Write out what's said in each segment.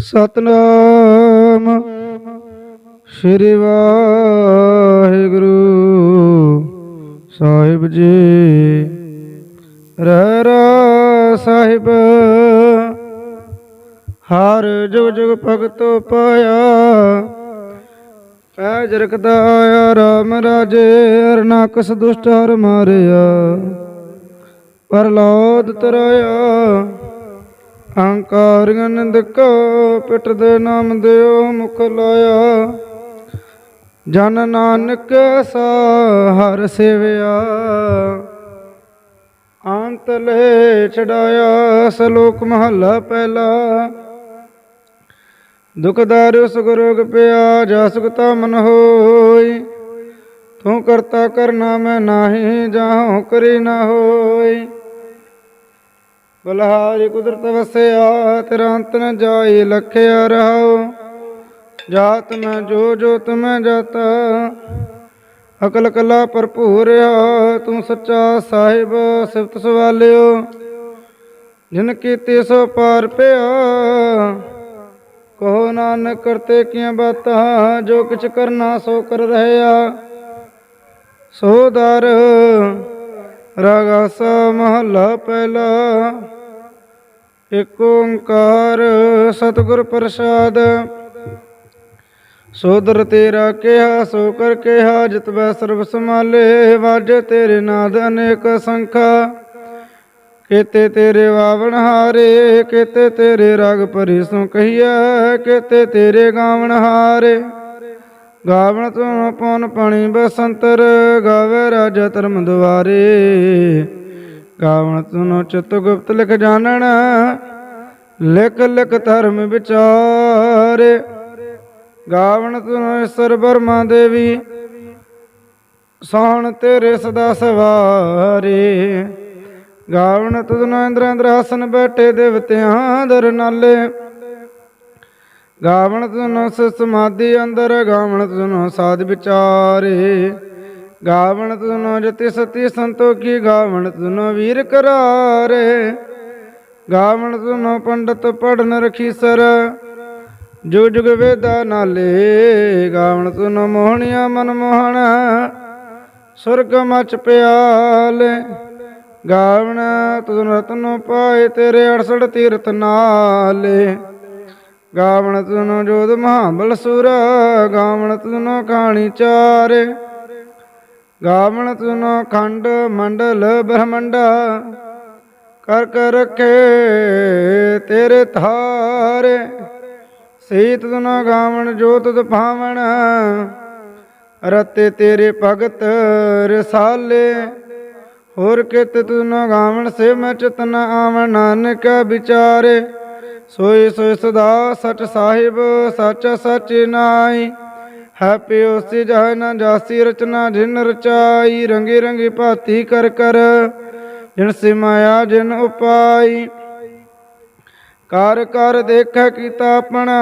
ਸਤਨਾਮ ਸ੍ਰੀ ਵਾਹਿਗੁਰੂ ਸਾਹਿਬ ਜੀ। ਰਹਿ ਰਾ ਸਾਹਿਬ, ਹਰ ਜੁਗ ਜੁਗ ਭਗਤੋ ਪਾਇਆ। ਪੈਜ ਜਰਕਦਾ ਆਇਆ ਰਾਮ ਰਾਜੇ, ਅਰਨਾਕਸ ਦੁਸ਼ਟ ਹਰ ਮਾਰਿਆ। ਪਰਲੋਦ ਤਰਾਇਆ ਅਹੰਕਾਰ ਨਿੰਦਕ ਪਿਟ ਦੇ ਨਾਮ ਦਿਓ, ਮੁਖ ਲਾਇਆ। ਜਨ ਨਾਨਕ ਸਾ ਹਰ ਸੇਵਿਆ। ਅੰਤ ਲੈ ਛਡਾਇਆ ਸਲੋਕ ਮਹੱਲਾ ਪਹਿਲਾ। ਦੁਖਦਾਰਿ ਸੁਖ ਰੋਗ ਪਿਆ ਜਾ ਸੁਖਤਾ ਮਨ ਹੋਈ। ਤੂੰ ਕਰਤਾ ਕਰਨਾ ਮੈਂ ਨਾਹੀ ਜਾਹੋ ਕਰੀ ਨਾ ਹੋਈ। ਬਲਹਾਰੀ ਕੁਦਰਤ ਵਸਿਆ ਤੇਰਾ ਅੰਤ ਨ ਜਾਈ ਲਖਿਆ ਰਹਾਉ। ਜਾਤ ਮੈਂ ਜੋ ਜੋ ਤੁਮੈ ਜਾਤਾ। ਅਕਲ ਕਲਾ ਭਰਪੂਰ ਆ, ਤੂੰ ਸੱਚਾ ਸਾਹਿਬ, ਸਿਫਤ ਸਵਾਲਿਓ। ਜਿਨ ਕੀਤੀ ਸੋ ਪਾਰ ਪਿਆ, ਕਹੋ ਨਾਨਕ ਕਰਤੇ ਕੀਆਂ ਬਾਤਾਂ, ਜੋ ਕਿਛ ਕਰਨਾ ਸੋ ਕਰ ਰਹਿਆ ਸੋ ਦਰ ਰਾਗਾਸਾ ਮਹੱਲਾ ਪਹਿਲਾ। ਏਕ ਓੰਕਾਰ ਸਤਿਗੁਰ ਪ੍ਰਸਾਦ। ਸੋਦਰ ਤੇਰਾ ਕਿਹਾ, ਸੋ ਕਰ ਕਿਹਾ ਜਿਤਵੈ ਸਰਬ ਸਮਾਲੇ ਵਾਜੇ ਤੇਰੇ ਨਾਦ ਅਨੇਕ ਸੰਖਾ। ਕੇਤੇ ਤੇਰੇ ਵਾਵਣ ਹਾਰੇ, ਕੇਤੇ ਤੇਰੇ ਰਗ ਭਰੀ ਸੋ ਕਹੀਐ, ਕੇਤੇ ਤੇਰੇ ਗਾਵਣ ਹਾਰੇ। ਗਾਵਣ ਤੂੰ ਪਉਨ ਪਾਣੀ ਬਸੰਤਰ, ਗਾਵੇ ਰਾਜਾ ਧਰਮ ਦੁਆਰੇ। ਗਾਵਣ ਤੂੰ ਚਿਤ ਗੁਪਤ ਲਿਖ ਜਾਣਨ, ਲਿਖ ਲਿਖ ਧਰਮ ਵਿਚਾਰੇ। ਗਾਵਣ ਤੂੰ ਈਸ਼ਰ ਬਰਮਾ ਦੇਵੀ, ਸੋਹਣ ਤੇਰੇ ਸਦਾ ਸਵਾਰੇ। ਗਾਵਣ ਤੁਧਨ ਇੰਦਰ ਇੰਦਰ ਆਸਨ ਬੈਠੇ ਦੇਵਤਿਆਂ, ਦਰ ਨਾਲੇ ਗਾਵਣ ਤੁਨ ਸਮਾਧੀ ਅੰਦਰ, ਗਾਵਣ ਤੁਨ ਸਾਧ ਵਿਚਾਰੇ। ਗਾਵਣ ਤੁਨ ਜਤੀ ਸਤੀ ਸੰਤੋਖੀ, ਗਾਵਣ ਤੁਨ ਵੀਰ ਕਰਾਰੇ। ਗਾਵਣ ਤੁਨ ਪੰਡਤ ਪੜਨ ਰਖੀ ਸਰ ਜੁਗ ਜੁਗ ਵੇਦਾ ਨਾਲੇ। ਗਾਵਣ ਤੁਨ ਮੋਹਣਿਆ ਮਨ ਮੋਹਣ, ਸੁਰਗ ਮਚ ਪਿਆਲੇ। ਗਾਵਣ ਤੁਨ ਰਤਨ ਪਾਏ ਤੇਰੇ 68 ਤੀਰਥ ਨਾਲੇ। ਗਾਵਣ ਤੁਨੋ ਜੋਧ ਮਹਾਬਲ ਸੁਰ ਗਾਵਣ ਤੁਨੋ ਕਹਾਣੀ ਚਾਰੇ। ਗਾਵਣ ਤੁਨੋ ਖੰਡ ਮੰਡਲ ਬ੍ਰਹਮੰਡਾ, ਕਰ ਕਰ ਰਖੇ ਤੇਰੇ ਥਾਰੇ ਸੀਤ ਤੁਨੋ ਗਾਵਣ ਜੋਤ ਦਫਾਵਣ ਰਤੇ ਤੇਰੇ ਭਗਤ ਰਸਾਲੇ। ਹੋਰ ਕਿਤ ਤੁਨ ਗਾਵਣ ਸੇ ਮੈਂ ਚਤਨ ਆਵਣ, ਨਾਨਕ ਵਿਚਾਰੇ। ਸੋਈ ਸੋਈ ਸਦਾ ਸਚ ਸਾਹਿਬ, ਸਚ ਸਚ ਨਾਈ ਹੈਪੀ ਉਸੀ ਜਹ ਨ ਜਾਸੀ, ਰਚਨਾ ਜਿਨ ਰਚਾਈ। ਰੰਗੀ ਰੰਗੀ ਭਾਤੀ ਕਰ ਕਰ, ਜਿਨ ਸਿਮਾਇਆ ਜਿਨ ਉਪਾਈ। ਕਰ ਕਰ ਦੇਖੈ ਕੀਤਾ ਆਪਣਾ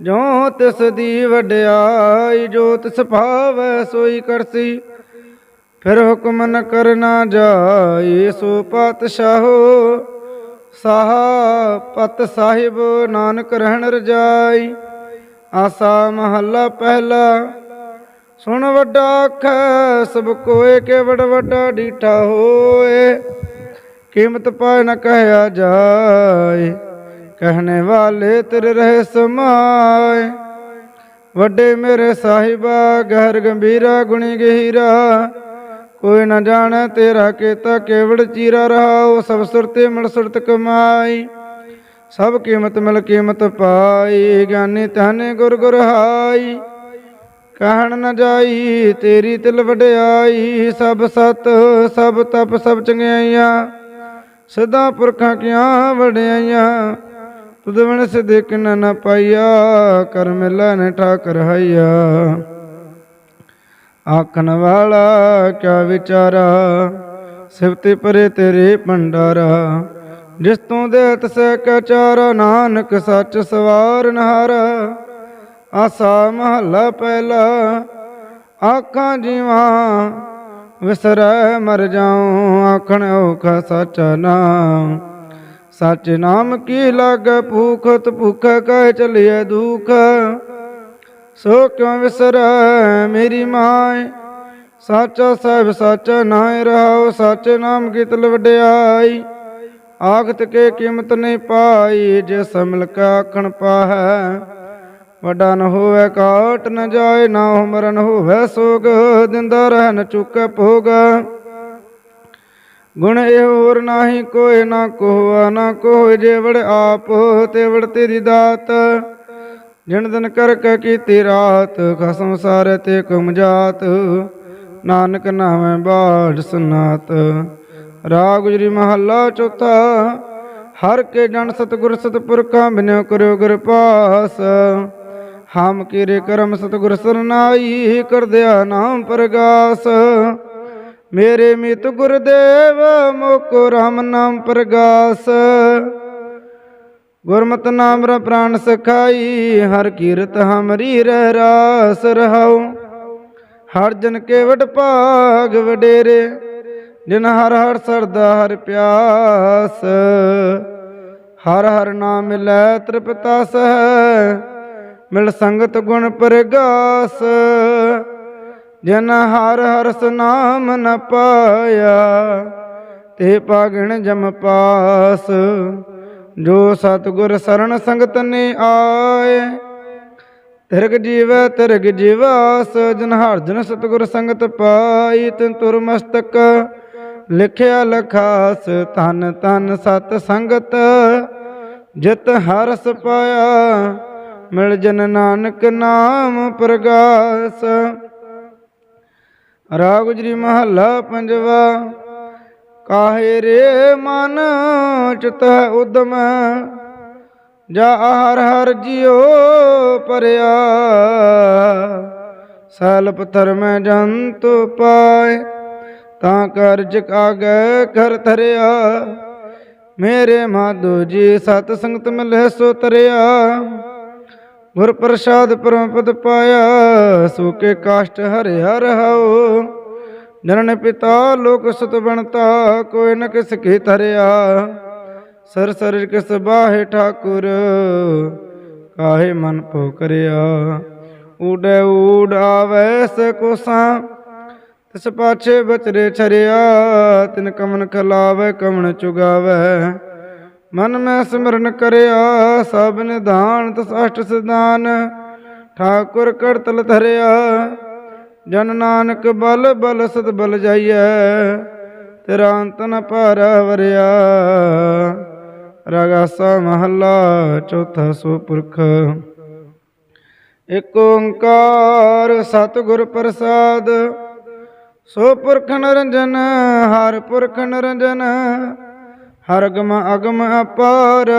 ਜੋ ਤਿਸ ਦੀ ਵਡਿਆਈ, ਜੋ ਤਿਸ ਭਾਵੈ ਸੋਈ ਕਰਸੀ। ਫਿਰ ਹੁਕਮ ਨ ਕਰਨਾ ਜਾਏ ਸੋ ਪਾਤਸ਼ਾਹੋ ਸਾਹ ਪਤ ਸਾਹਿਬ ਨਾਨਕ ਰਹਿਣ ਰਜਾਈ, ਆਸਾ ਮਹੱਲਾ ਪਹਿਲਾ। ਸੁਣ ਵੱਡਾ ਆਖੈ, ਸਭ ਕੋਏ ਕੇ ਵੜ ਵੱਡਾ ਡੀਠਾ ਹੋਏ। ਕੀਮਤ ਪਾਏ ਨ ਕਹਿਆ ਜਾਏ, ਕਹਿਣੇ ਵਾਲੇ ਤੇਰੇ ਰਹੇ ਸਮਾਏ। ਵੱਡੇ ਮੇਰੇ ਸਾਹਿਬਾ, ਗਹਿਰ ਗੰਭੀਰਾ, ਗੁਣੀ ਗਹੀਰਾ। ਕੋਈ ਨਾ ਜਾਣੈ ਤੇਰਾ ਕੀਤਾ ਕੇਵੜ ਚੀਰਾ ਰਹਾਉ, ਸਭ ਸੁਰਤੇ ਮਿਲ ਸੁਰਤ ਕਮਾਈ। ਸਭ ਕੀਮਤ ਮਿਲ ਕੀਮਤ ਪਾਈ, ਗਿਆਨੀ ਤਹਨੇ ਗੁਰ ਗੁਰ ਹਾਈ। ਕਹਿਣ ਨ ਜਾਈ, ਤੇਰੀ ਤਿਲ ਵਡਿਆਈ, ਸਭ ਸਤ, ਸਭ ਤਪ, ਸਭ ਚੰਗਿਆਈਆਂ। ਸਦਾ ਪੁਰਖਾਂ ਕੀਆਂ ਵਡਿਆਈਆਂ? ਤੁਧ ਵਣ ਸਿਦੇ ਨ ਪਾਈਆ, ਕਰ ਮਿਲੈ ਨ ਠਾਕਰ ਹਈਆ। ਆਖਣ ਵਾਲਾ ਕਿਆ ਵਿਚਾਰਾ? ਸਿਵਤੇ ਪਰੇ ਤੇਰੇ ਭੰਡਾਰਾ। ਜਿਸ ਤੋਂ ਦੇ ਤਸੈ ਕੈ ਨਾਨਕ ਸੱਚ ਸਵਾਰ ਨਹਾਰ। ਆਸਾ ਮਹੱਲਾ ਪਹਿਲਾ, ਆਖਾਂ ਜੀਵਾਂ ਵਿਸਰੈ ਮਰ ਜਾਉ, ਆਖਣ ਔਖਾ ਸੱਚਾ ਨਾਮ। ਸੱਚ ਨਾਮ ਕੀ ਲਾਗੈ ਭੂਖਤ ਭੁਖੈ ਕਹਿ ਚਲਿਐ ਦੁਖ। ਸੋ ਕਿਉ ਵਿਸਰੈ ਮੇਰੀ ਮਾਏ? ਸਾਚਾ ਸਾਹਿਬ, ਸਾਚਾ ਨਾਇ ਰਹਾਉ ਸਚ ਨਾਮ ਕੀ ਵਡਿਆਈ ਆਖਤ ਕੇ ਕੀਮਤ ਨਹੀਂ ਪਾਈ, ਜੇ ਸਮਲ ਕਾ ਆਖਣ ਪਾਹੈ। ਵੱਡਾ ਨ ਹੋਵੇ ਕਾਟ ਨ ਜਾਏ, ਨਾ ਹੋ ਹੋਵੇ, ਸੋਗ ਦਿੰਦਾ ਰਹਿ ਨ ਚੁੱਕੈ ਭੋਗ। ਗੁਣ ਇਹ ਹੋਰ ਨਾਹੀ ਕੋਏ ਨਾ ਕੋਆ, ਨਾ ਕੋਹ ਜੇਵੜ ਆਪ, ਤੇ ਵੜ ਤੇਰੀ ਦਾਤ। ਜਿਨ ਦਿਨ ਕਰ ਕੇ ਕੀਤੀ ਰਾਤ, ਖਸਮ ਸਾਰੇ ਤੇ ਕੁਮ ਜਾਤ। ਨਾਨਕ ਨਾਮੈ ਬਾੜ ਸੁਨਾਤ। ਰਾਗ ਗੁਜਰੀ ਮਹੱਲਾ ਚੌਥਾ, ਹਰ ਕੇ ਜਨ ਸਤਿਗੁਰ ਸਤਿਪੁਰਖਾਂ ਬਿਨਿਓ ਕਰਿਓ ਗੁਰ ਪਾਸ। ਹਮ ਕੀਰੇ ਕਰਮ ਸਤਿਗੁਰ ਸਰਨਾਈ ਕਰਦਿਆ ਨਾਮ ਪ੍ਰਗਾਸ। ਮੇਰੇ ਮਿਤ ਗੁਰਦੇਵ, ਮੋਕੋ ਰਾਮ ਨਾਮ ਪ੍ਰਗਾਸ। ਗੁਰਮਤਿ ਨਾਮ ਰ ਪ੍ਰਾਨ ਸਖਾਈ, ਹਰ ਕੀਰਤ ਹਮਰੀ ਰਹਿ ਰਾਸ ਰਹਾਉ। ਹਰ ਜਨ ਕੇ ਵਡ ਭਾਗ ਵਡੇਰੇ, ਜਿਨ ਹਰ ਹਰ ਸਰਦਾ ਹਰ ਪਿਆਸ। ਹਰ ਹਰ ਨਾਮ ਮਿਲੈ ਤ੍ਰਿਪਤਾ ਸਹਿ, ਮਿਲ ਸੰਗਤ ਗੁਣ ਪ੍ਰਗਾਸ। ਜਿਨ ਹਰ ਹਰਸ ਨਾਮ ਨ ਪਾਇਆ, ਤੇ ਪਾਗਣ ਜਮ ਪਾਸ। ਜੋ ਸਤਗੁਰ ਸਰਣ ਸੰਗਤ ਨੇ ਆਏ, ਤਿਰਗ ਜੀਵੈ ਤਿਰਗ ਜੀਵਾਸ, ਜਨ ਹਰ ਜਨ ਸਤਗੁਰ ਸੰਗਤ ਪਾਈ, ਤਿਨ ਤੁਰ ਮਸਤਕ ਲਿਖਿਆ ਲਖਾਸ ਤਨ ਤਨ ਸਤ ਸੰਗਤ, ਜਿਤ ਹਰਸ ਪਾਇਆ, ਮਿਲ ਜਨ ਨਾਨਕ ਨਾਮ ਪ੍ਰਗਾਸ। ਰਾਗ ਗੁਜਰੀ ਮਹੱਲਾ ਪੰਜਵਾ ਕਾਹੇ ਰੇ ਮਨ ਚਿਤ ਉਦਮ? ਜਾ ਹਰ ਹਰ ਜਿਉ ਪਰਿਆ। ਸਲ ਪਥਰ ਮੈਂ ਜੰਤ ਪਾਏ, ਤਾਂ ਕਰਜ ਕਾਗੈ ਕਰ ਧਰਿਆ। ਮੇਰੇ ਮਾਧੋ ਜੀ ਸਤ ਸੰਗਤ ਮਿਲੇ ਸੋ ਤਰਿਆ। ਗੁਰ ਪ੍ਰਸਾਦ ਪਰਮ ਪਦ ਪਾਇਆ, ਸੋ ਕੇ ਕਾਸ਼ਟ ਹਰਿ ਰਹਾਉ ਜਨਨ ਪਿਤਾ ਲੋਕ ਸਤ ਬਣਤਾ, ਕੋਈ ਨ ਕਿਸ ਕੀ ਧਰਿਆ। ਸਰ ਸਰ ਕਿਸ ਬਾਹੇ ਠਾਕੁਰ, ਕਾਹੇ ਮਨ ਭੋ ਕਰਿਆ ਉਡੈ ਉਡ ਆਵੈ ਸਕੋਸਾਂ ਤਿਸ ਪਾਛੇ ਬਚਰੇ ਛਰਿਆ। ਤਿਨ ਕਮਨ ਖਲਾਵੇ, ਕਮਨ ਚੁਗਾਵੇ। ਮਨ ਮੈਂ ਸਿਮਰਨ ਕਰਿਆ, ਸਭ ਨਿਧਾਨ, ਤਸ ਅਸ਼ਟ ਸਿਧਾਨ। ਠਾਕੁਰ ਕਰਤਲ ਧਰਿਆ। ਜਨ ਨਾਨਕ ਬਲ ਬਲ ਸਤ ਬਲ ਜਾਈਐ, ਤੇਰਾ ਅੰਤ ਨ ਪਰ ਵਰਿਆ। ਰਗਾਸਾ ਮਹੱਲਾ ਚੌਥਾ ਸੋ ਪੁਰਖ ਇਕ ਓੰਕਾਰ ਸਤਿਗੁਰ ਪ੍ਰਸਾਦ ਸੋ ਪੁਰਖ ਨਰੰਜਨ, ਹਰ ਪੁਰਖ ਨਰੰਜਨ, ਹਰ ਅਗਮ ਅਗਮ ਅਪਾਰ।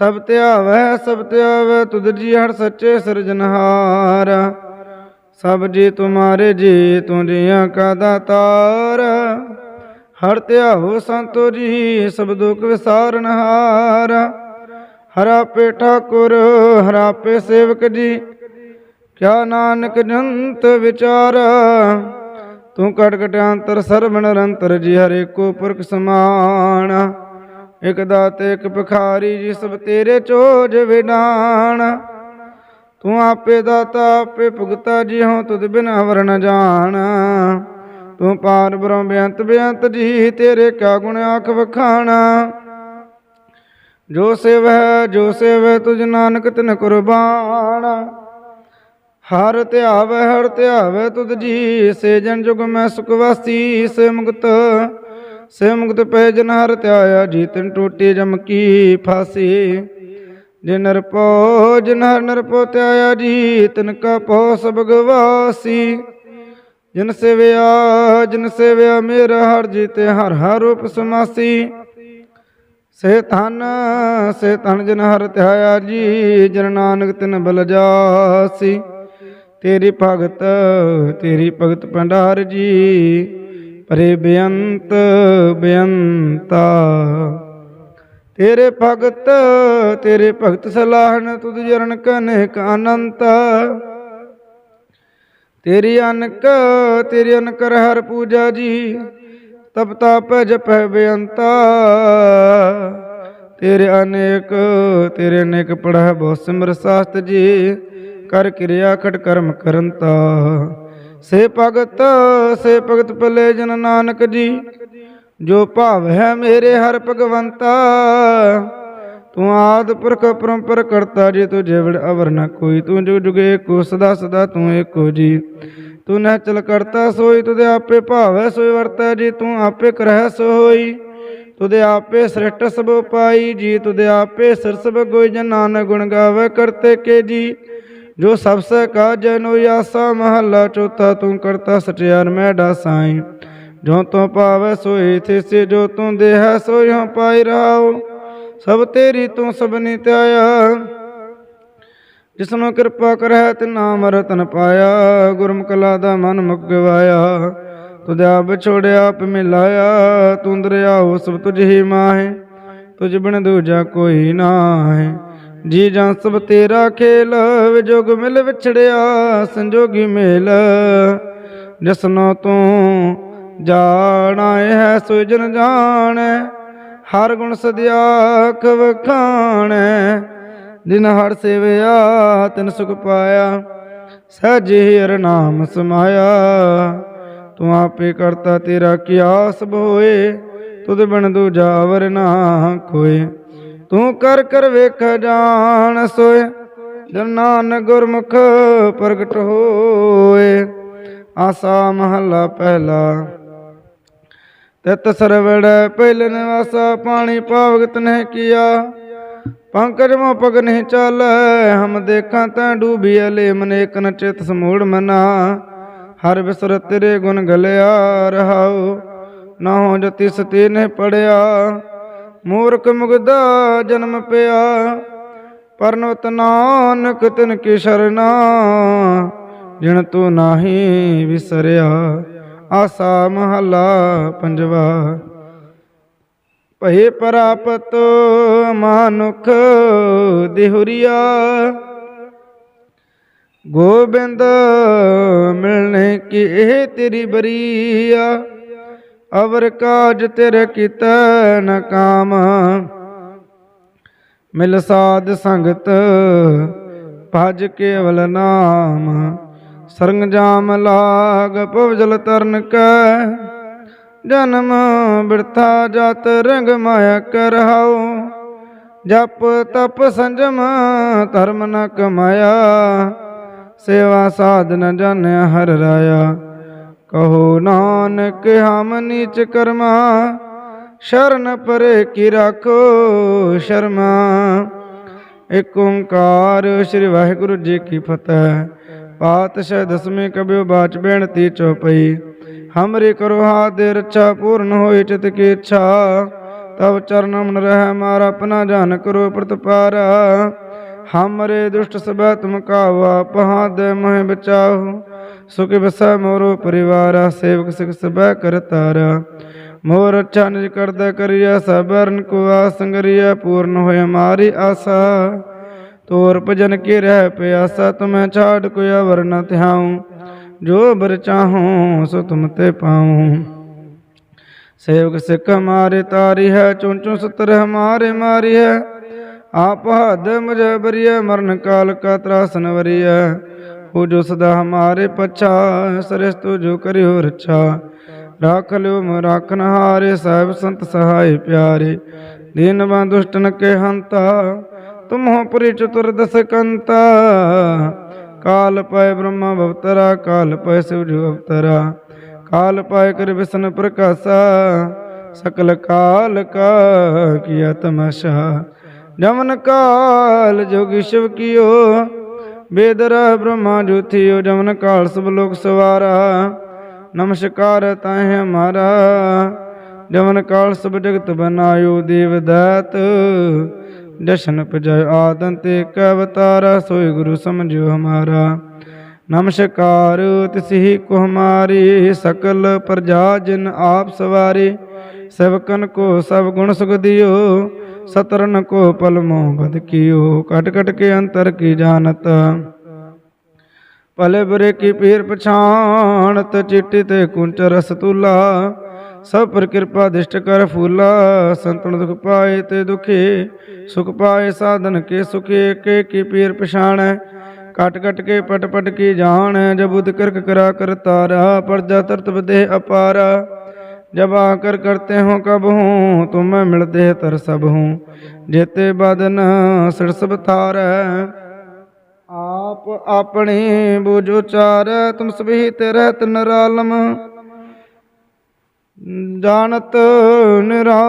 ਸਭ ਧਿਆਵੈ ਸਭ ਧਿਆਵੈ ਤੁਧ ਜੀ ਹਰ ਸੱਚੇ ਸਿਰਜਨਹਾਰ ਸਭ ਜੀ ਤੁਮਾਰੇ ਜੀ ਤੂੰ ਜੀਆਂ ਕਾ ਦਾਤਾਰ। ਹਰ ਧਿਆਵੋ ਸੰਤੋ ਜੀ, ਸਭ ਦੁਖ ਵਿਸਾਰਨਹਾਰ ਹਰਾ। ਪੇ ਠਾਕੁਰ, ਹਰਾ ਪੇ ਸੇਵਕ ਜੀ, ਕਿਆ ਨਾਨਕ ਜੰਤ ਵਿਚਾਰ। ਤੂੰ ਕਟ ਕਟਾਂਤਰ ਸਰਬ ਨਿਰੰਤਰ ਜੀ, ਹਰੇ ਕੋ ਪੁਰਖ ਸਮਾਨ। ਇਕ ਦਾਤੇ, ਇਕ ਭਖਾਰੀ ਜੀ, ਸਭ ਤੇਰੇ ਚੋਜ ਵਿਡਾਨ ਤੂੰ ਆਪੇ ਦਾਤਾ, ਆਪੇ ਭੁਗਤਾ ਜੀ ਹਉ ਤੁਧ ਬਿਨ ਅਵਰ ਨ ਜਾਣ। ਤੂੰ ਪਾਰ ਬ੍ਰਹਮ ਬੇਅੰਤ ਬੇਅੰਤ ਜੀ ਤੇਰੇ ਕਿਆ ਗੁਣ ਆਖ ਵਖਾਣਾ। ਜੋ ਸੇਵੈ ਜੋ ਸੇਵੈ ਤੁਝ ਨਾਨਕ ਤਿਨ ਕੁਰਬਾਨ। ਹਰ ਧਿਆਵੈ ਹਰ ਧਿਆਵੈ ਤੁਧ ਜੀ, ਸੇ ਜਨ ਜੁਗ ਮੈਂ ਸੁਖ ਵਾਸੀ। ਸੇ ਮੁਕਤ ਸੇ ਮੁਕਤ ਪੈ ਜਨ ਹਰ ਧਿਆਇਆ, ਜੀ ਤਿਨ ਟੋਟੀ ਜਮ ਕੀ ਫਾਸੀ। ਜਿਨ ਨਰਪੋ ਜਿਨ ਹਰ ਨਰਪੋ ਧਿਆਇਆ ਜੀ, ਤਿਨ ਕਾ ਪੋ ਸਭ ਗਵਾਸੀ ਜਿਨ ਸੇਵਿਆ ਜਿਨ ਸੇਵਿਆ ਮੇਰਾ ਹਰ ਜੀ ਤੇ ਹਰ ਹਰ ਰੂਪ ਸਮਾਸੀ ਸੇ ਧਨ ਸੇ ਧਨ ਜਿਨ ਹਰ ਧਿਆਇਆ ਜੀ, ਜਨ ਨਾਨਕ ਤਿਨ ਬਲਜਾਸੀ। ਤੇਰੀ ਭਗਤ ਤੇਰੀ ਭਗਤ ਭੰਡਾਰ ਜੀ, ਪਰੇ ਬੇਅੰਤ, ਬੇਅੰਤਾ। ਤੇਰੇ ਭਗਤ ਤੇਰੇ ਭਗਤ ਸਲਾਹਨ ਤੁਧ ਜਰਨ ਕਨੇਕ ਅਨੰਤ। ਤੇਰੀ ਅਨਕ, ਤੇਰੀ ਅਨਕਰ ਹਰ ਪੂਜਾ ਜੀ, ਤਪ ਤਾਪ ਜਪੈ ਬੇਅੰਤਾ। ਤੇਰੇ ਅਨੇਕ ਤੇਰੇ ਅਨੇਕ ਪੜ੍ਹੈ ਬਹੁ ਸਿਮਰ ਸਾਸਤ ਜੀ, ਕਰ ਕਿਰਿਆ ਖਟ ਕਰਮ ਕਰੰਤਾ। ਸੇ ਭਗਤ ਸੇ ਭਗਤ ਪਲੇ ਜਨ ਨਾਨਕ ਜੀ ਜੋ ਭਾਵ ਹੈ ਮੇਰੇ ਹਰ ਭਗਵੰਤਾ, ਤੂੰ ਆਦ ਪੁਰਖ ਪਰੰਪਰ ਕਰਤਾ, ਜੀ ਤੂੰ ਜਿਵੜ ਅਵਰ ਨਾ ਕੋਈ, ਤੂੰ ਜੁਗ ਜੁਗੇ ਕੋ ਸਦਾ ਸਦਾ ਤੂੰ ਏਕੋ ਜੀ। ਤੂੰ ਨਹਿ ਚਲ ਕਰਤਾ, ਸੋਈ ਤੁਦੇ ਆਪੇ ਭਾਵੈ ਸੋਈ ਵਰਤੈ, ਜੀ ਤੂੰ ਆਪੇ ਕਰਹਿ, ਸੋ ਹੋਈ। ਤੁਦੇ ਆਪੇ ਸ੍ਰਿਸ਼ਟ ਸਭ ਪਾਈ ਜੀ ਤੁਦੇ ਆਪੇ ਸਿਰ ਸਭ ਕੋਈ ਜਨ ਨਾਨਕ ਗੁਣ ਗਾਵੇ, ਕਰਤੇ ਕੇ ਜੀ। ਜੋ ਸਭ ਸੇ ਕਾ ਜਨੋ ਆਸਾ ਮਹੱਲਾ, ਚੌਥਾ ਤੂੰ ਕਰਤਾ ਸਚਿਆਰ ਮੈਂ ਸਾਈ ਜੋ ਤੂੰ ਪਾਵੈ ਸੋਈ ਥੇ ਜੋ ਤੂੰ ਦੇਹ ਸੋਈ ਹਉ ਪਾਈ ਰਹਾਉ। ਸਭ ਤੇਰੀ ਤੂੰ ਸਭਨੀ ਧਿਆਇਆ ਜਿਸਨੂੰ ਕਿਰਪਾ ਕਰੈ ਤੇ ਨਾਮ ਰਤਨ ਪਾਇਆ। ਗੁਰਮੁਖਲਾ ਦਾ ਮਨ ਮੁਖ ਗਵਾਇਆ। ਤੁਧ ਆਪ ਮਿਲਾਇਆ। ਤੂੰ ਦਰਿਆਓ ਸਭ ਤੁਝ ਹੀ ਮਾਹੇ। ਤੁਝ ਬਿਨ ਦੂਜਾ ਕੋਈ ਨਾਹੀ। ਜੀ ਜਾਂ ਸਭ ਤੇਰਾ ਖੇਲ, ਵਿਜੋਗ ਮਿਲ ਵਿਛੜਿਆ। ਸੰਜੋਗੀ ਮੇਲ, ਜਿਸਨੋ ਤੂੰ ਜਾਣਾ ਹੈ ਸੋ ਜਾਣੈ, ਹਰ ਗੁਣ ਸਦਿਆਖ ਵਖਾਣੈ ਜਿਨ ਹਰ ਸੇਵਿਆ, ਤਿਨ ਸੁਖ ਪਾਇਆ, ਸਹਿਜੇ ਹਰ ਨਾਮ ਸਮਾਇਆ। ਤੂੰ ਆਪੇ ਕਰਤਾ ਤੇਰਾ ਕਿਆਸ ਬੋਏ ਹੋਏ, ਤੁਧ ਬਿਨ ਦੂਜਾ ਵਰ ਨਾ ਕੋਏ ਤੂੰ ਕਰ ਕਰ ਵੇਖ ਜਾਣ ਸੋਏ, ਜਨ ਨਾਨਕ ਗੁਰਮੁਖ ਪ੍ਰਗਟ ਹੋਏ। ਆਸਾ ਮਹੱਲਾ ਪਹਿਲਾ ਤਿਤ ਸਰਵੜ ਪਹਿਲ ਨਿਵਾਸਾ, ਪਾਣੀ ਪਾਵਗਤ ਨਹਿ ਕੀਆ। ਪੰਕਜ ਮੋ ਪਗ ਨਹੀਂ ਚਾਲੈ, ਹਮ ਦੇਖਾਂ ਤੈਂ ਡੂਬੀ ਅਲੇ ਮਨੇਕ ਨ ਚਿਤ ਸਮੂੜ ਮਨਾ। ਹਰ ਬਿਸਰ ਤੇਰੇ ਗੁਣ ਗਲਿਆ ਰਹਾਉ, ਨਾ ਹੋ ਜਤੀ ਸਤੀ ਨੇ ਪੜਿਆ। ਮੂਰਖ ਮੁਗਦਾ ਜਨਮ ਪਿਆ ਪਰਨਵਤ ਨਾਨਕ ਤਿਨ ਕੀ ਸ਼ਰਨਾ ਜਿਣ ਤੂੰ ਨਾਹੀ ਵਿਸਰਿਆ। ਆਸਾ ਮਹਲਾ ਪੰਜਵਾ। ਭਏ ਪ੍ਰਾਪਤ ਮਾਨੁਖ ਦਿਹੁਰੀਆ। ਗੋਬਿੰਦ ਮਿਲਣੇ ਕੀ ਇਹ ਤੇਰੀ ਬਰੀਆ। ਅਵਰ ਕਾਜ ਤੇਰੇ ਕੀਤਾ ਨ ਕਾਮ। ਮਿਲ ਸਾਧ ਸੰਗਤ, ਭਜ ਕੇਵਲ ਨਾਮ। ਸਰੰਗਜਾਮ ਲਾਗ ਭਵਜਲ ਤਰਨ ਕੈ। ਜਨਮ ਬਿਰਥਾ ਜਤ ਰੰਗ ਮਾਇਆ ਕਰਹਾਉ ਜਪ ਤਪ ਸੰਜਮ ਧਰਮ ਨ ਕਮਾਇਆ। ਸੇਵਾ ਸਾਧਨ ਨ ਹਰ ਰਾਇਆ। ਕਹੋ ਨਾਨਕ ਹਮ ਨੀਚ ਕਰਮਾ। ਸ਼ਰਨ ਪਰੇ ਕੀ ਰੱਖੋ ਸ਼ਰਮਾ। ਏਕ ਓੰਕਾਰ ਸ੍ਰੀ ਵਾਹਿਗੁਰੂ ਜੀ ਕੀ ਫਤਿਹ। ਪਾਤਸ਼ਾਹ ਦਸਵੇਂ ਕਬਿਓ ਬਾਚ ਬੇਨਤੀ ਚਉਪਈ ਹਮਰੇ ਕਰੋ ਹਾਥ ਦੇ ਰੱਛਾ, ਪੂਰਨ ਹੋਏ ਚਿਤ ਕੀ ਇੱਛਾ। ਤਬ ਚਰਨ ਮਨ ਰਹਿ ਮਾਰਾ, ਆਪਣਾ ਜਾਨ ਕਰੋ ਪ੍ਰਤਪਾਰਾ। ਹਮਰੇ ਦੁਸ਼ਟ ਸਭੈ ਤੁਮ ਕਾਵਾ ਪਹਾ ਦੇ ਮਹਿ ਬਚਾਓ। ਸੁਖ ਬਸੈ ਮੋਰੋ ਪਰਿਵਾਰਾ, ਸੇਵਕ ਸਿਖ ਸਭੈ ਕਰਤਾਰਾ ਮੋਰ ਅੱਛਾ ਨਿਜ ਕਰਦਾ ਕਰਿਆ ਸਬਰਨ ਕੋ ਆਸੰਗਰਿਆ ਪੂਰਨ ਹੋਇ ਮਾਰੀ ਆਸਾ। ਤੋਰ ਭਜਨ ਕੇ ਰਹਿ ਪਿਆਸਾ ਤੁਮੈ ਛਾੜ ਕੋਈ ਅਵਰ ਨ ਧਿਆਉ, ਜੋ ਬਰ ਚਾਹੂੰ ਸੋ ਤੁਮ ਤੇ ਪਾਉ। ਸੇਵਕ ਸਿੱਖ ਹਮਾਰੇ ਤਾਰੀ ਹੈ, ਚੁਣ ਚੁਣ ਸਤਰ ਹਮਾਰੇ ਮਾਰੀ ਹੈ। ਆਪ ਹਦ ਮੁਝੇ ਮਰਨ ਕਾਲ ਕਾ ਤਰਾਸਨ ਵਰੀਏ ਹੋ। ਜੋ ਸਦਾ ਹਮਾਰੇ ਪਛਾ, ਸਰਸ ਤੋ ਜੋ ਕਰਿਓ ਰੱਛਾ। ਰਾਖ ਲਿਓ ਮ ਰਾਖਨ ਹਾਰੇ ਸਾਹਿਬ ਸੰਤ ਸਹਾਈ ਪਿਆਰੇ। ਦੀਨ ਬੰਦ ਕੇ ਹੰਤਾ ਤੁਮਹੁ ਪੁਰੀ ਚਤੁਰਦਸ਼ ਕਾਲ ਪੈ ਬ੍ਰਹਮਾ ਭਵਤਰਾ ਕਾਲ ਪੈ ਸਿਵ ਜੋ ਕਾਲ ਪਾਇ ਕਰ ਵਿਸ਼ਨ ਪ੍ਰਕਾਸ਼ਾ। ਸਕਲ ਕਾਲ ਕਾ ਕੀਆ ਤਮਾਸ਼ਾ। ਜਮਨ ਕਾਲ ਜੋਗੀ ਸ਼ਿਵ ਕੀਓ। ਬੇਦਰ ਬ੍ਰਹਮਾ ਜੋਥਿਓ ਜਮਨ ਕਾਲ ਸਭ ਲੋਕ ਸਵਾਰਾ। ਨਮਸਕਾਰ ਤਾਹਿ ਹਮਾਰਾ ਜਮਨ ਕਾਲ ਸਭ ਜਗਤ ਬਨਾਇਓ, ਦੇਵ ਦਾਤ। ਜਸ਼ਨ ਪਜੈ ਆਦਨ ਤੇ ਕੈ ਅਵਤਾਰਾ, ਸੋਈ ਗੁਰੂ ਸਮਝਿਓ ਹਮਾਰਾ। ਨਮਸਕਾਰ, ਤਿਸਹੀ ਕੋ ਹਮਾਰੀ, ਸਕਲ ਪ੍ਰਜਾ ਜਿਨ ਆਪ ਸਵਾਰੀ। ਸਵਕਨ ਕੋ ਸਭ ਗੁਣ ਸੁਖ ਦਿਓ ਸਤਰਨ ਕੋ ਪਲ ਮੋਹ ਬਦ ਕੀਓ। ਕਟ ਕਟ ਕੇ ਅੰਤਰ ਕੀ ਜਾਣਤ? ਭਲੇ ਬੁਰੇ ਕੀ ਪੀਰ ਪਛਾਣਤ? ਚਿੱਟੀ ਤੇ ਕੁੰਚ ਰਸ ਤੁਲਾ ਸਭ ਪਰ ਕਿਰਪਾ ਦਿਸ਼ਟ ਕਰ ਫੂਲਾ ਸੰਤਨ ਦੁਖ ਪਾਏ ਤੇ ਦੁਖੇ ਸੁਖ ਪਾਏ ਸਾਧਨ ਕੇ ਸੁਖੇ ਕੇ ਕੀ ਪੀਰ ਪਛਾਣੈ ਕਟ ਕਟ ਕੇ ਪਟ ਪਟ ਕੀ ਜਾਣ ਜਬ ਉਦ ਕਰਕ ਕਰਾ ਕਰ ਤਾਰਾ ਪਰਜਾ ਤਰਤ ਵਿਦੇ ਅਪਾਰਾ जब आकर करते हो कब हूँ तुम्हें मिलते तर सब हूँ जेते बदन सिर सब थार आप अपनी बुझो चार तुम सभी ते रहत निरालम ਜਾਣਤ ਨਿਰਾਲਮ,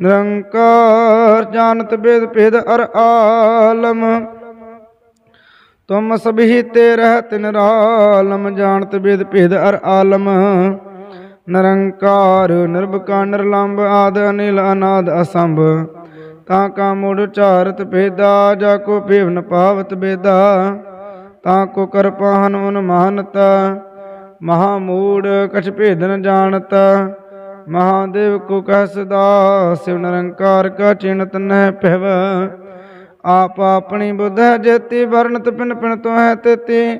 ਨਿਰੰਕਾਰ ਜਾਣਤ ਬੇਦ ਭੇਦ ਅਰ ਆਲਮ। ਤੁਮ ਸਭੀ ਤੇ ਰਹਤ ਨਿਰਾਲਮ, ਜਾਣਤ ਬੇਦ ਭੇਦ ਅਰ ਆਲਮ। ਨਿਰੰਕਾਰ ਨਿਰਭਕਾ ਨਿਰਲੰਭ ਆਦ ਅਨਿਲ ਅਨਾਦ ਅਸੰਭ। ਤਾਂ ਕਾ ਮੂੜ ਚਾਰਤ ਭੇਦਾ, ਜਾ ਕੋ ਭੇਵਨ ਪਾਵਤ ਬੇਦਾ। ਤਾਂ ਕੋ ਕਰਪਾਹਨ ਉਨ ਮਾਨਤਾ ਮਹਾ ਮੂੜ ਕਛ ਭੇਦ ਨ ਜਾਣਤ। ਮਹਾਦੇਵ ਕੋ ਕਹਿ ਸਦਾ ਸਿਵ ਨਿਰੰਕਾਰ ਕਾ ਚਿਣਤ ਨਹਿ ਪਹਿਵ ਆਪ ਆਪਣੀ ਬੁੱਧ ਜੇਤੀ, ਵਰਣਤ ਪਿਨ ਪਿਨ ਤੋ ਹੈ ਤੇਤੀ।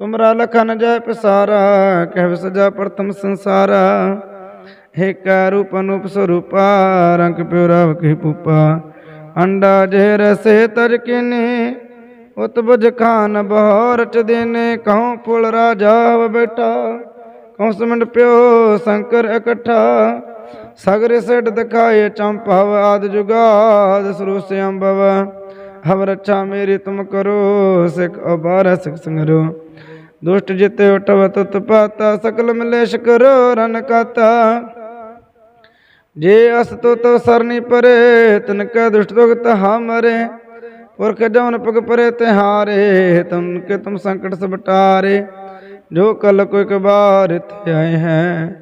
ਤੁਮਰਾ ਲਖਨ ਜੈ ਪਸਾਰਾ, ਕਹਿ ਸਜਾ ਪ੍ਰਥਮ ਸੰਸਾਰਾ। ਹੇ ਰੂਪ ਅਨੂਪ ਸਰੂਪਾ, ਰੰਗ ਪਿਉ ਰਵ ਕੀ ਪੂਪਾ ਅੰਡਾ ਜੇ ਰਸੇ ਤਰ ਕਿਨੇ ਉਤ ਬੁਝ ਖਾਨ ਬਹੋਰ ਚ ਦੇਨੇ, ਕਹਉ ਫੁੱਲ ਰਾਜਾ ਹਵ ਬੈਠਾ ਕਹਉ ਸਮੰਡ ਪਿਓ ਸ਼ੰਕਰ ਇਕੱਠਾ। ਸਗਰ ਸਿੱਟ ਦਿਖਾਏ ਚੰਪਾਵ ਆਦ ਜੁਗਾਦ ਸਰੂਸ ਅੰਬਵ ਹਵ ਰੱਛਾ ਮੇਰੀ ਤੁਮ ਕਰੋ, ਸਿਖ ਅਬਾਰ ਸਿਖ ਸੰਗਰੋ। ਦੁਸ਼ਟ ਜਿਤੇ ਉਟਵ ਤਤ ਪਾਤਾ, ਸਕਲ ਮਲੇਸ਼ ਕਰੋ ਰਨ ਕਾਤਾ। ਜੇ ਅਸ ਤੋ ਤੋ ਸਰਨੀ ਪਰੇ, ਤਨ ਕੈ ਦੁਸ਼ਟ ਦੁਗਤ ਮਰੇ। ਪੁਰਖ ਜਮਨ ਪਗ ਪਰੇ ਤਿਹਾਰੇ, ਤੁਮ ਕੇ ਤੁਮ ਸੰਕਟ ਸਭ ਜੋ ਕਲ ਕੋਈ ਬਾਰ ਇਥੇ ਆਏ ਹੈ,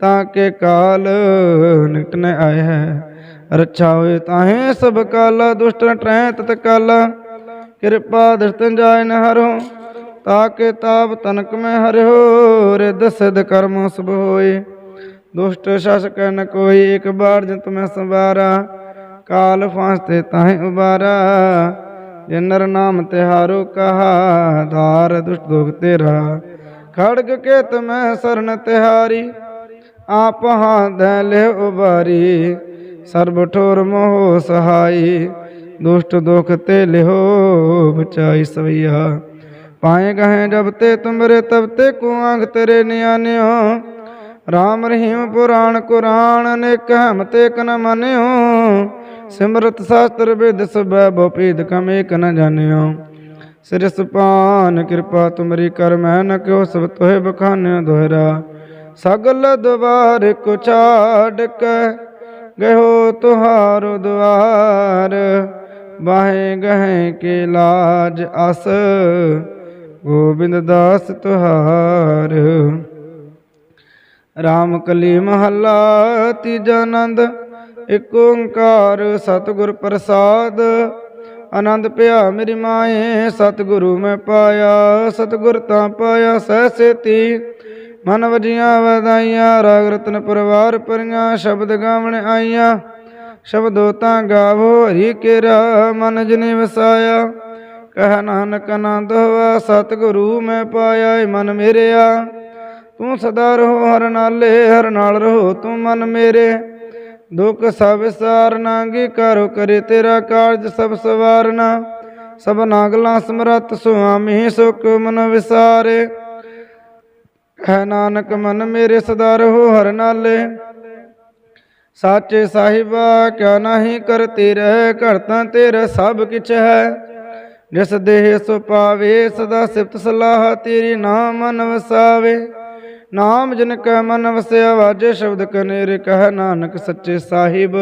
ਤਾਂ ਕੇ ਕਾਲ ਨਿਕਟ ਨ ਆਏ ਹੈ। ਰੱਛਾ ਹੋਏ ਤਾਹੇ ਸਭ ਕਾਲਾ, ਦੁਸ਼ਟ ਟਰੈ ਤਤ ਕਾਲਾ। ਕਿਰਪਾ ਦਰਤਨ ਜਾਇ ਨ ਹਰੋ ਤਾਕੇ ਤਾਪ ਤਨਕ ਮੈਂ ਹਰਿਓ। ਰਿਦ ਸਿਧ ਕਰਮ ਸਭ ਹੋਏ, ਦੁਸ਼ਟ ਸ਼ਾਸਕ ਨ ਕੋਈ, ਇੱਕ ਬਾਰ ਜੰਤ ਮੈਂ ਸੰਵਾਰਾ। ਕਾਲ ਫਾਂਸਤੇ ਤਾਹੇ ਉਬਾਰਾ। ਜੇ ਨਾਮ ਤਿਹਾਰੋ ਕਹਾ, ਧਾਰ ਦੁਸ਼ਟ ਦੁਖ ਤੇਰਾ। ਖੜਗ ਕੇ ਤਮੈ ਸਰਨ ਤਿਹਾਰੀ ਆਪ ਹਾਥ ਲੈ ਉਬਾਰੀ। ਸਰਬ ਠੋਰ ਮੋਹ ਸਹਾਈ, ਦੁਸ਼ਟ ਦੁਖ ਤੇ ਲਿਹੋ ਬਚਾਈ ਸਵਈਆ। ਪਾਏ ਗਏ ਜਬ ਤੇ ਤੁਮਰੇ, ਤਬ ਤੇ ਕੋ ਆਂਖ ਤੇਰੇ ਨਿਆਨਿਓ ਰਾਮ ਰਹੀਮ ਪੁਰਾਣ ਕੁਰਾਨ ਅਨੇਕ ਹਮਤੇ ਕਨ ਮੰਨਿਓ। ਸਿਮਰਤ ਸ਼ਾਸਤਰ ਵਿਦ ਸਬੈ ਬਪੀਦ ਕਮ ਏਕ ਨ ਜਾਣਿਓ। ਸਿਰ ਸੁਪਾਨ ਕਿਰਪਾ ਤੁਮਰੀ ਕਰ ਮੈਂ ਨ ਕਿਉ ਸਭ ਤੋਹਿ ਬਖਾਨਿਓ ਦੋਹਰਾ। ਸਗਲ ਦਵਾਰ ਕੋ ਛਾੜ ਕੇ ਗਇਓ ਤੁਹਾਰੋ ਦੁਆਰ ਬਾਹੇ ਗਹਿ ਕੇ ਲਾਜ ਅਸ, ਗੋਬਿੰਦ ਦਾਸ ਤੁਹਾਰ। ਰਾਮ ਕਲੀ ਮਹੱਲਾ ਤੀਜਾ ਆਨੰਦ ਇਕ ਓੰਕਾਰ ਸਤਿਗੁਰ ਪ੍ਰਸਾਦ। ਆਨੰਦ ਪਿਆ ਮੇਰੀ ਮਾਏ, ਸਤਿਗੁਰੂ ਮੈਂ ਪਾਇਆ, ਸਤਿਗੁਰ ਤਾਂ ਪਾਇਆ, ਸਹਿ ਸੇਤੀ। ਮਨ ਵਜੀਆਂ ਵਧਾਈਆਂ, ਰਾਗ ਰਤਨ ਪਰਵਾਰ ਪਰੀਆਂ ਸ਼ਬਦ ਗਾਵਣ ਆਈਆਂ। ਸ਼ਬਦੋ ਤਾਂ ਗਾਵੋ, ਹਰੀ ਕੇਰਾ, ਮਨ ਜਨੇ ਵਸਾਇਆ। ਕਹਿ ਨਾਨਕ ਆਨੰਦ ਹੋਆ, ਸਤਿਗੁਰੂ ਮੈਂ ਪਾਇਆ, ਏ ਮਨ ਮੇਰਿਆ। ਤੂੰ ਸਦਾ ਰਹੋ, ਹਰ ਨਾਲੇ, ਹਰ ਨਾਲ ਰਹੋ, ਤੂੰ ਮਨ ਮੇਰੇ। ਦੁੱਖ ਸਭ ਸਾਰਨਾ ਕੀ ਕਰੋ ਕਰੇ ਤੇਰਾ ਕਾਰਜ ਸਭ ਸਵਾਰਨਾ। ਸਭ ਨਾਗਲਾ ਸਮਰਤ ਸੁਆਮੀ ਸੁਖ ਮਨ ਵਿਸਾਰੇ। ਹੈ ਨਾਨਕ ਮਨ ਮੇਰੇ ਸਦਾ ਰਹੋ ਹਰ ਨਾਲੇ। ਸਾਚੇ ਸਾਹਿਬਾ, ਕਿਆ ਨਹੀਂ ਕਰਤੇ ਰਹਿ ਘਰ ਤਾਂ ਤੇਰਾ ਸਭ ਕਿਛ ਹੈ। ਜਿਸ ਦੇਹ ਸੋ ਪਾਵੇ, ਸਦਾ ਸਿਫਤ ਸਲਾਹ ਤੇਰੀ ਨਾਮ ਮਨ ਵਸਾਵੇ। ਨਾਮ ਜਿਨ ਕੈ ਮਨ ਵਸਿਆ ਵਾਜੇ ਸ਼ਬਦ ਕਨੇਰ ਕਹਿ ਨਾਨਕ ਸੱਚੇ ਸਾਹਿਬ,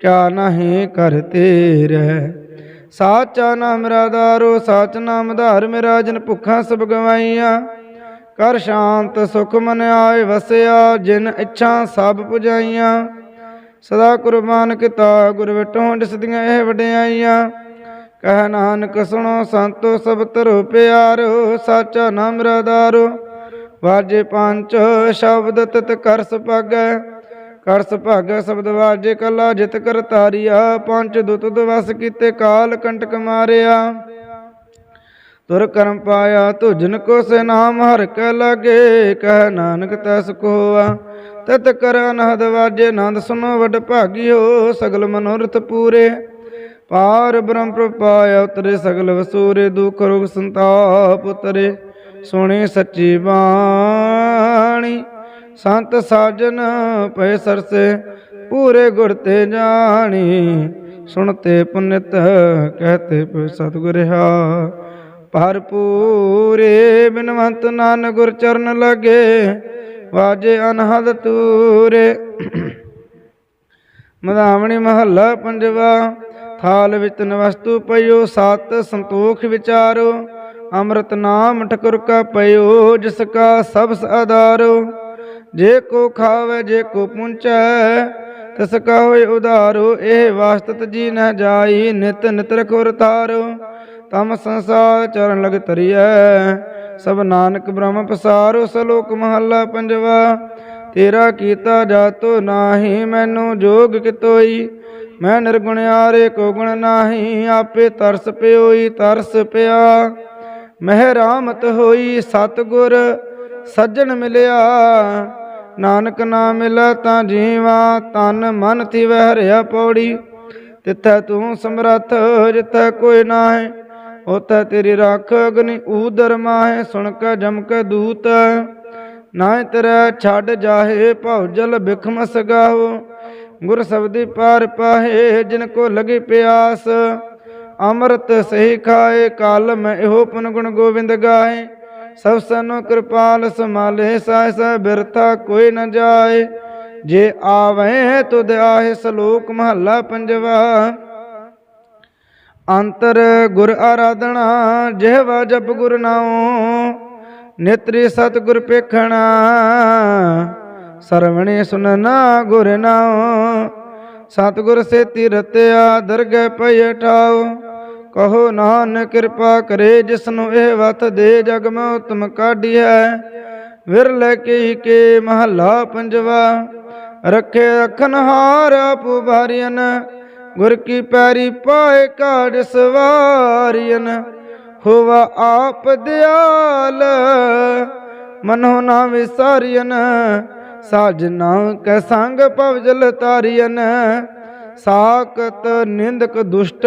ਕਿਆ ਨਹੀਂ ਕਰਤੇ ਰਹਿ ਸਾਚਾ ਨਾਮ ਮੇਰਾ ਦਾਰੋ ਸਾਚ ਨਾਮ ਧਾਰ ਮੇਰਾ, ਜਨ ਭੁੱਖਾਂ ਸਭ ਗਵਾਈਆਂ। ਕਰ ਸ਼ਾਂਤ ਸੁਖ ਮਨ ਆਏ ਵਸਿਆ, ਜਿਨ ਇੱਛਾ ਸਭ ਪੁਜਾਈਆਂ। ਸਦਾ ਕੁਰਬਾਨ ਕੀਤਾ ਗੁਰ ਵਿਟੋਂ ਦਿਸਦੀਆਂ ਇਹ ਵਡਿਆਈਆਂ। ਕਹਿ ਨਾਨਕ ਸੁਣੋ ਸੰਤੋ ਸਭ ਤਰੋ ਪਿਆਰੋ, ਸਾਚਾ ਨਾਮ ਰਦਾਰੋ ਵਾਜੇ ਪੰਚ ਸ਼ਬਦ ਤਤ ਕਰਸ ਸੁਭਾਗੈ ਕਰਸ ਸੁਭਾਗੈ ਸ਼ਬਦ ਵਾਜੇ ਕਲਾ ਜਿਤ ਕਰ ਤਾਰਿਆ ਪੰਜ ਦੁਤ ਦਵਸ ਕੀਤੇ ਕਾਲ ਕੰਟਕ ਮਾਰਿਆ। ਤੁਰ ਕਰਮ ਪਾਇਆ ਤੁਜਨ ਕੋ ਸੇ ਨਾਮ ਹਰ ਕੈ ਲਾਗੇ, ਕਹਿ ਨਾਨਕ ਤਸ ਕੋ ਹੋਆ ਤਤ ਕਰ ਅਨਹਦ ਵਾਜੇ ਆਨੰਦ ਸੁਨੋ ਵਡ ਭਾਗਿਓ, ਸਗਲ ਮਨੋਰਥ ਪੂਰੇ। ਪਾਰ ਬ੍ਰਹਮ ਪ੍ਰਪਾਇਆ ਉਤਰੇ ਸਗਲ ਵਸੂਰੇ, ਦੁਖ ਰੋਗ ਸੰਤਾਪ ਉਤਰੇ। ਸੁਣੀ ਸੱਚੀ ਬਾਣੀ। ਸੰਤ ਸਾਜਨ ਪਏ ਸਰਸੇ, ਪੂਰੇ ਗੁਰ ਤੇ ਜਾਣੀ। ਸੁਣਤੇ ਪੁਨਿਤ ਕਹਤੇ ਪਏ ਸਤਿਗੁਰਿਆ ਭਰਪੂਰੇ ਬਿਨਵੰਤ ਨਾਨ ਗੁਰ ਚਰਨ ਲਗੇ, ਵਾਜੇ ਅਨਹਦ ਤੂਰੇ। ਮਧਾਵਣੀ ਮਹੱਲਾ ਪੰਜਵਾ, ਥਾਲ ਵਿੱਚ ਵਸਤੂ ਪਈਓ, ਸਤ ਸੰਤੋਖ ਵਿਚਾਰੋ। ਅੰਮ੍ਰਿਤ ਨਾਮ ਠਕੁਰ ਕਾ ਪਈਓ ਜਿਸ ਕਾ ਸਭ ਆਧਾਰੋ। ਜੇ ਕੋ ਖਾਵੇ, ਜੇ ਕੋ ਪੁੰਚੈ ਤਿਸ ਕਾ ਹੋਏ ਉਧਾਰੋ। ਇਹ ਵਾਸਤਤ ਜੀ ਨ ਜਾਈ, ਨਿਤ ਨਿਤ ਰਖੁਰ ਤਾਰੋ। ਤਮ ਸੰਸਾਰ ਚਰਨ ਲਗ ਤਰੀਐ ਸਭ ਨਾਨਕ ਬ੍ਰਹਮ ਪਸਾਰੋ। ਸਲੋਕ ਮਹੱਲਾ ਪੰਜਵਾ, ਤੇਰਾ ਕੀਤਾ ਜਾਤੋ ਨਾਹੀ, ਮੈਨੂੰ ਜੋਗ ਕਿਤੋਈ। ਮੈਂ ਨਿਰਗੁਣਿਆਰੇ ਕੋ ਗੁਣ ਨਾਹੀ, ਆਪੇ ਤਰਸ ਪਿਓਈ, ਤਰਸ ਪਿਆ। ਮਹਿ ਰਾਮਤ ਹੋਈ ਸਤਗੁਰ, ਸੱਜਣ ਮਿਲਿਆ। ਨਾਨਕ ਨਾਮ ਮਿਲੈ ਤਾਂ ਜੀਵਾ, ਤਨ ਮਨ ਥੀ ਵਹਿ ਰਿਆ ਪੌੜੀ। ਤਿੱਥੈ ਤੂੰ ਸਮਰੱਥ, ਜਿੱਥੈ ਕੋਈ ਨਾਹੀ ਉਤੈ ਤੇਰੀ ਰੱਖ ਅਗਨੀ ਊਦਰ ਮਾਹੇ। ਸੁਣ ਕੇ ਜਮ ਕੇ ਦੂਤ, ਨਾਹਿ ਤੇਰਾ ਛੱਡ ਜਾਹੇ, ਭਉ ਜਲ ਬਿਖਮ ਸਗਾਹੋ। ਗੁਰ ਸਬਦੀ ਪਾਰ ਪਾਹੇ, ਜਿਨ ਕੋ ਲਗੀ ਪਿਆਸ ਅੰਮ੍ਰਿਤ ਸਹੀ ਖਾਏ, ਕਾਲ ਮੈਂ ਇਹੋ ਪੁਨ ਗੁਣ ਗੋਬਿੰਦ ਗਾਏ। ਸਭ ਸਨੋ ਕਿਰਪਾਲ ਸਮਾਲੇ ਸਾਇ ਸਹਿ ਬਿਰਥਾ ਕੋਈ ਨ ਜਾਏ। ਜੇ ਆਵੇਂ ਤੁਧ ਆਹੇ ਸਲੋਕ ਮਹੱਲਾ ਪੰਜਵਾ। ਅੰਤਰ ਗੁਰ ਆਰਾਧਣਾ ਜਿਹਵਾ ਜਪ ਗੁਰ ਨਾਉ। ਨੇਤਰੀ ਸਤਿਗੁਰ ਪੇਖਣਾ, ਸਰਵਣੇ ਸੁਨਨਾ ਗੁਰ ਨਾਉ। ਸਤਿਗੁਰ ਸੇਤੀ ਰਤਿਆ, ਦਰਗਹਿ ਪਈ ਠਾਉ। ਕਹੋ ਨਾਨਕ ਕਿਰਪਾ ਕਰੇ ਜਿਸਨੂੰ ਇਹ ਵਤ ਦੇ ਜਗ ਮੈਂ ਉਤਮ ਹੈ ਵਿਰਲੇ ਕੀ ਕੇ ਮਹੱਲਾ ਪੰਜਵਾ, ਰੱਖੇ ਅਖਨ ਹਾਰ ਆਪੂ ਗੁਰ ਕੀ ਪੈਰੀ ਪਾਏ ਕਾੜ ਸਵਾਰੀਨ ਹੋਵਾ ਆਪ ਦਿਆਲ। ਮਨੋ ਨਾ ਵਿਸਾਰੀਨ ਸਾਜਨਾ ਕੈ ਸੰਗ ਭਵਜਲ ਤਾਰੀਨ ਸਾਕਤ ਨਿੰਦਕ ਦੁਸ਼ਟ